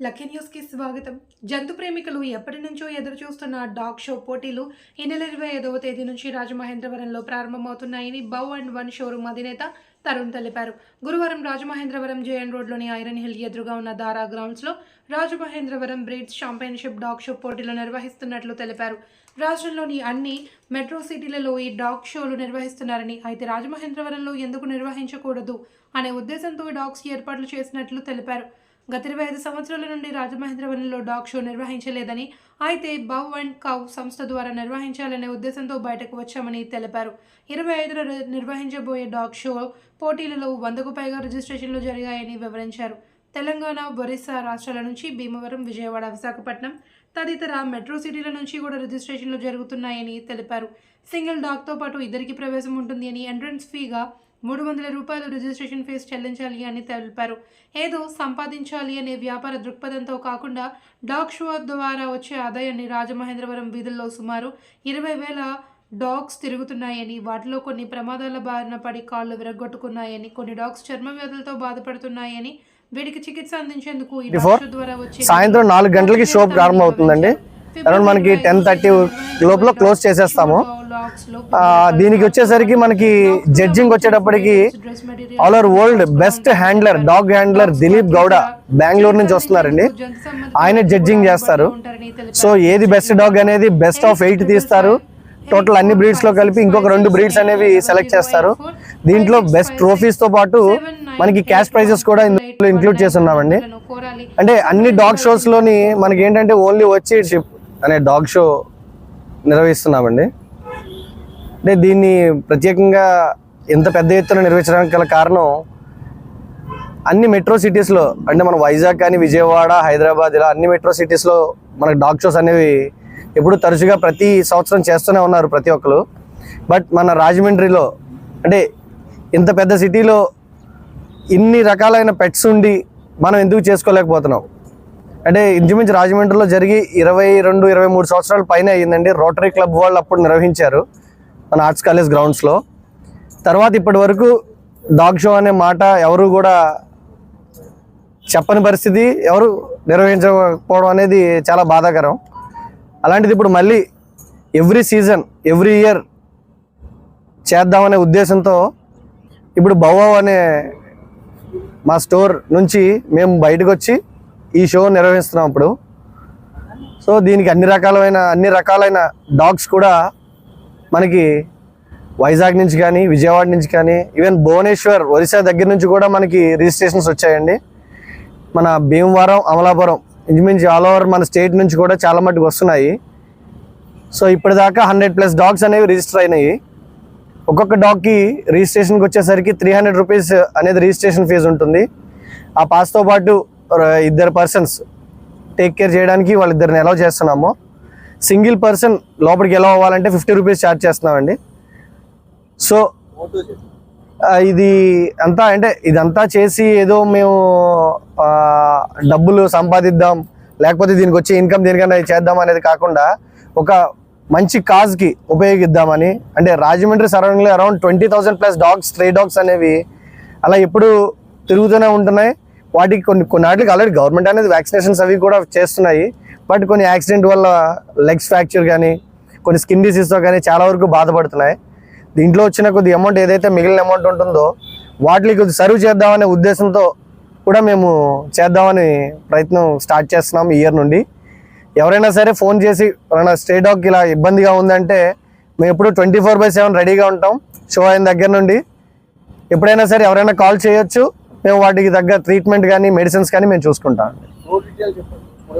Lucky న్యూస్కి స్వాగతం. జంతు ప్రేమికులు ఎప్పటి నుంచో ఎదురు చూస్తున్న డాగ్ షో పోటీలు ఈ నెల ఇరవై ఐదవ తేదీ నుంచి రాజమహేంద్రవరంలో ప్రారంభమవుతున్నాయని బౌ అండ్ వన్ షోరూమ్ అధినేత తరుణ్ తెలిపారు. గురువారం రాజమహేంద్రవరం జేఎన్ రోడ్లోని ఐరన్ హిల్ ఎదురుగా ఉన్న దారా గ్రౌండ్స్లో Rajamahendravaram breeds championship dog show పోటీలు నిర్వహిస్తున్నట్లు తెలిపారు. రాష్ట్రంలోని అన్ని మెట్రో సిటీలలో ఈ డాగ్ షోలు నిర్వహిస్తున్నారని అయితే రాజమహేంద్రవరంలో ఎందుకు నిర్వహించకూడదు అనే ఉద్దేశంతో డాగ్స్ ఏర్పాట్లు చేసినట్లు తెలిపారు. గత ఇరవై ఐదు సంవత్సరాల నుండి రాజమహేంద్రవరంలో డాగ్ షో నిర్వహించలేదని అయితే బవ్ అండ్ కౌ సంస్థ ద్వారా నిర్వహించాలనే ఉద్దేశంతో బయటకు వచ్చామని తెలిపారు. ఇరవై ఐదులో నిర్వహించబోయే డాగ్ షో పోటీలలో వందకు పైగా రిజిస్ట్రేషన్లు జరిగాయని వివరించారు. తెలంగాణ ఒరిస్సా రాష్ట్రాల నుంచి భీమవరం విజయవాడ విశాఖపట్నం తదితర మెట్రో సిటీల నుంచి కూడా రిజిస్ట్రేషన్లు జరుగుతున్నాయని తెలిపారు. సింగిల్ డాగ్తో పాటు ఇద్దరికి ప్రవేశం ఉంటుంది అని ఎంట్రన్స్ ఫీగా మూడు వందల రూపాయలు రిజిస్ట్రేషన్ ఫీజు చెల్లించాలి అని తెలిపారు. ఏదో సంపాదించాలి అనే వ్యాపార దృక్పథంతో కాకుండా డాగ్ షో ద్వారా వచ్చే ఆదాయాన్ని రాజమహేంద్రవరం వీధుల్లో సుమారు ఇరవై వేల డాగ్స్ తిరుగుతున్నాయని వాటిలో కొన్ని ప్రమాదాల బారిన పడి కాళ్ళు విరగొట్టుకున్నాయని కొన్ని డాగ్స్ చర్మ వ్యాధులతో బాధపడుతున్నాయని వీటికి చికిత్స అందించేందుకు ద్వారా వచ్చే సాయంత్రం నాలుగు గంటలకి షో ప్రారంభం అవుతుందండి అరౌండ్ మనకి టెన్ థర్టీ లోపల క్లోజ్ చేసేస్తాము. దీనికి వచ్చేసరికి మనకి జడ్జింగ్ వచ్చేటప్పటికి all over world best handler dog handler Dileep Gowda Bengaluru నుంచి వస్తున్నారండి. ఆయన జడ్జింగ్ చేస్తారు. సో ఏది బెస్ట్ డాగ్ అనేది బెస్ట్ ఆఫ్ ఎయిట్ తీస్తారు. టోటల్ అన్ని బ్రీడ్స్లో కలిపి ఇంకొక రెండు బ్రీడ్స్ అనేవి సెలెక్ట్ చేస్తారు. దీంట్లో బెస్ట్ ట్రోఫీస్తో పాటు మనకి క్యాష్ ప్రైజెస్ కూడా ఇందులో ఇంక్లూడ్ చేసి ఉన్నామండి అంటే అన్ని డాగ్ షోస్లోని మనకి ఏంటంటే ఓన్లీ వచ్చి షిప్ అనే డాగ్ షో నిర్వహిస్తున్నామండి. అంటే దీన్ని ప్రత్యేకంగా ఎంత పెద్ద ఎత్తున నిర్వహించడానికి గల కారణం అన్ని మెట్రో సిటీస్లో అంటే మన వైజాగ్ కానీ విజయవాడ హైదరాబాద్ ఇలా అన్ని మెట్రో సిటీస్లో మనకు డాగ్ షోస్ అనేవి ఎప్పుడు తరచుగా ప్రతి సంవత్సరం చేస్తూనే ఉన్నారు ప్రతి ఒక్కరు. బట్ మన రాజమండ్రిలో అంటే ఇంత పెద్ద సిటీలో ఇన్ని రకాలైన పెట్స్ ఉండి మనం ఎందుకు చేసుకోలేకపోతున్నాం? అంటే ఇంచుమించు రాజమండ్రిలో జరిగి ఇరవై రెండు ఇరవై మూడు సంవత్సరాల పైన అయ్యిందండి. రోటరీ క్లబ్ వాళ్ళు అప్పుడు నిర్వహించారు. మన ఆర్ట్స్ కాలేజ్ గ్రౌండ్స్లో తర్వాత ఇప్పటి వరకు డాగ్ షో అనే మాట ఎవరు కూడా చెప్పని పరిస్థితి ఎవరు నిర్వహించకపోవడం అనేది చాలా బాధాకరం. అలాంటిది ఇప్పుడు మళ్ళీ ఎవ్రీ సీజన్ ఎవ్రీ ఇయర్ చేద్దామనే ఉద్దేశంతో ఇప్పుడు బౌవ అనే మా స్టోర్ నుంచి మేము బయటకు వచ్చి ఈ షో నిర్వహిస్తున్నాం ఇప్పుడు. సో దీనికి అన్ని రకాలైన అన్ని రకాలైన డాగ్స్ కూడా మనకి వైజాగ్ నుంచి కానీ విజయవాడ నుంచి కానీ ఈవెన్ భువనేశ్వర్ ఒరిస్సా దగ్గర నుంచి కూడా మనకి రిజిస్ట్రేషన్స్ వచ్చాయండి. మన భీమవరం అమలాపురం ఇంచుమించు ఆల్ ఓవర్ మన స్టేట్ నుంచి కూడా చాలా మట్టుకు వస్తున్నాయి. సో ఇప్పటిదాకా హండ్రెడ్ ప్లస్ డాగ్స్ అనేవి రిజిస్టర్ అయినాయి. ఒక్కొక్క డాగ్కి రిజిస్ట్రేషన్కి వచ్చేసరికి త్రీ హండ్రెడ్ రూపీస్ అనేది రిజిస్ట్రేషన్ ఫీజు ఉంటుంది. ఆ పాస్తో పాటు ఇద్దరు పర్సన్స్ టేక్ కేర్ చేయడానికి వాళ్ళిద్దరిని అలౌ చేస్తున్నాము. సింగిల్ పర్సన్ లోపలికి ఎలా అవ్వాలంటే ఫిఫ్టీ రూపీస్ ఛార్జ్ చేస్తున్నామండి. సో ఇది అంతా అంటే ఇదంతా చేసి ఏదో మేము డబ్బులు సంపాదిద్దాం లేకపోతే దీనికి వచ్చే ఇన్కమ్ దేనికన్నా చేద్దాం అనేది కాకుండా ఒక మంచి కాజ్కి ఉపయోగిద్దామని అంటే Rajahmundry సరౌండింగ్లో around twenty thousand plus dogs stray dogs అనేవి అలా ఎప్పుడు తిరుగుతూనే ఉంటున్నాయి. వాటికి కొన్ని కొన్ని ఆల్రెడీ గవర్నమెంట్ అనేది వ్యాక్సినేషన్స్ అవి కూడా చేస్తున్నాయి. బట్ కొన్ని యాక్సిడెంట్ వల్ల లెగ్స్ ఫ్రాక్చర్ కానీ కొన్ని స్కిన్ డిసీజ్తో కానీ చాలా వరకు బాధపడుతున్నాయి. దీంట్లో వచ్చిన కొద్ది అమౌంట్ ఏదైతే మిగిలిన అమౌంట్ ఉంటుందో వాటికి కొద్ది సర్వ్ చేద్దామనే ఉద్దేశంతో కూడా మేము చేద్దామని ప్రయత్నం స్టార్ట్ చేస్తున్నాం ఇయర్ నుండి. ఎవరైనా సరే ఫోన్ చేసి ఎవరైనా స్టే డాగ్కి ఇలా ఇబ్బందిగా ఉందంటే మేము ఎప్పుడు ట్వంటీ ఫోర్ బై సెవెన్ రెడీగా ఉంటాం. షో అయిన దగ్గర నుండి. ఎప్పుడైనా సరే ఎవరైనా కాల్ చేయొచ్చు. మేము వాటికి తగ్గ ట్రీట్మెంట్ కానీ మెడిసిన్స్ కానీ మేము చూసుకుంటాం.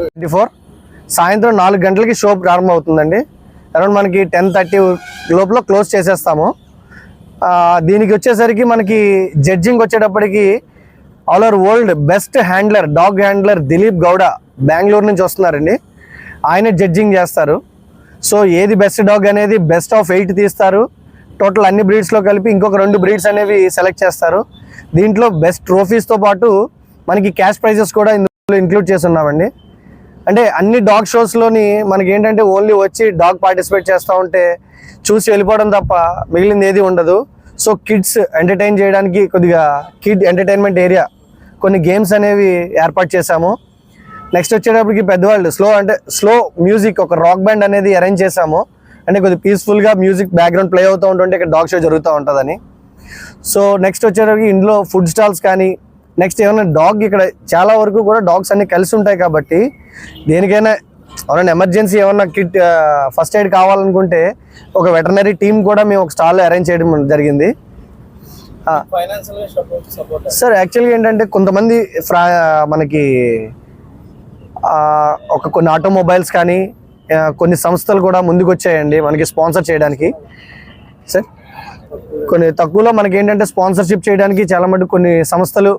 ట్వంటీ ఫోర్ సాయంత్రం నాలుగు గంటలకి షో ప్రారంభం అవుతుందండి అరౌండ్ మనకి టెన్ థర్టీ లోపల క్లోజ్ చేసేస్తాము. దీనికి వచ్చేసరికి మనకి జడ్జింగ్ వచ్చేటప్పటికి all over world best handler dog handler Dileep Gowda Bengaluru నుంచి వస్తున్నారండి. ఆయన జడ్జింగ్ చేస్తారు. సో ఏది బెస్ట్ డాగ్ అనేది బెస్ట్ ఆఫ్ ఎయిట్ తీస్తారు. టోటల్ అన్ని బ్రీడ్స్లో కలిపి ఇంకొక రెండు బ్రీడ్స్ అనేవి సెలెక్ట్ చేస్తారు. దీంట్లో బెస్ట్ ట్రోఫీస్తో పాటు మనకి క్యాష్ ప్రైజెస్ కూడా ఇందులో ఇంక్లూడ్ చేసి ఉన్నామండి. అంటే అన్ని డాగ్ షోస్లోని మనకి ఏంటంటే ఓన్లీ వచ్చి డాగ్ పార్టిసిపేట్ చేస్తూ ఉంటే చూసి వెళ్ళిపోవడం తప్ప మిగిలింది ఏది ఉండదు. సో కిడ్స్ ఎంటర్టైన్ చేయడానికి కొద్దిగా కిడ్ ఎంటర్టైన్మెంట్ ఏరియా కొన్ని గేమ్స్ అనేవి ఏర్పాటు చేశాము. నెక్స్ట్ వచ్చేటప్పటికి పెద్దవాళ్ళు స్లో అంటే స్లో మ్యూజిక్ ఒక రాక్ బ్యాండ్ అనేది అరేంజ్ చేశాము. అంటే కొద్దిగా పీస్ఫుల్గా మ్యూజిక్ బ్యాక్గ్రౌండ్ ప్లే అవుతూ ఉంటుంటే ఇక్కడ డాగ్ షో జరుగుతూ ఉంటుందని. సో నెక్స్ట్ వచ్చేటప్పటికి ఇంట్లో ఫుడ్ స్టాల్స్ కానీ నెక్స్ట్ ఏమైనా డాగ్ ఇక్కడ చాలా వరకు కూడా డాగ్స్ అన్ని కలిసి ఉంటాయి కాబట్టి దేనికైనా ఎవరైనా ఎమర్జెన్సీ ఏమన్నా కిట్ ఫస్ట్ ఎయిడ్ కావాలనుకుంటే ఒక వెటర్నరీ టీం కూడా మేము ఒక స్టాల్ అరేంజ్ చేయడం జరిగింది. సార్ యాక్చువల్గా ఏంటంటే కొంతమంది ఫ్రా మనకి ఒక కొన్ని ఆటోమొబైల్స్ కానీ కొన్ని సంస్థలు కూడా ముందుకు వచ్చాయండి మనకి స్పాన్సర్ చేయడానికి. సార్ కొన్ని తక్కువలో మనకి ఏంటంటే స్పాన్సర్షిప్ చేయడానికి చాలా మటుకు కొన్ని సంస్థలు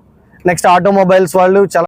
నెక్స్ట్ ఆటోమొబైల్స్ వాళ్ళు చాలా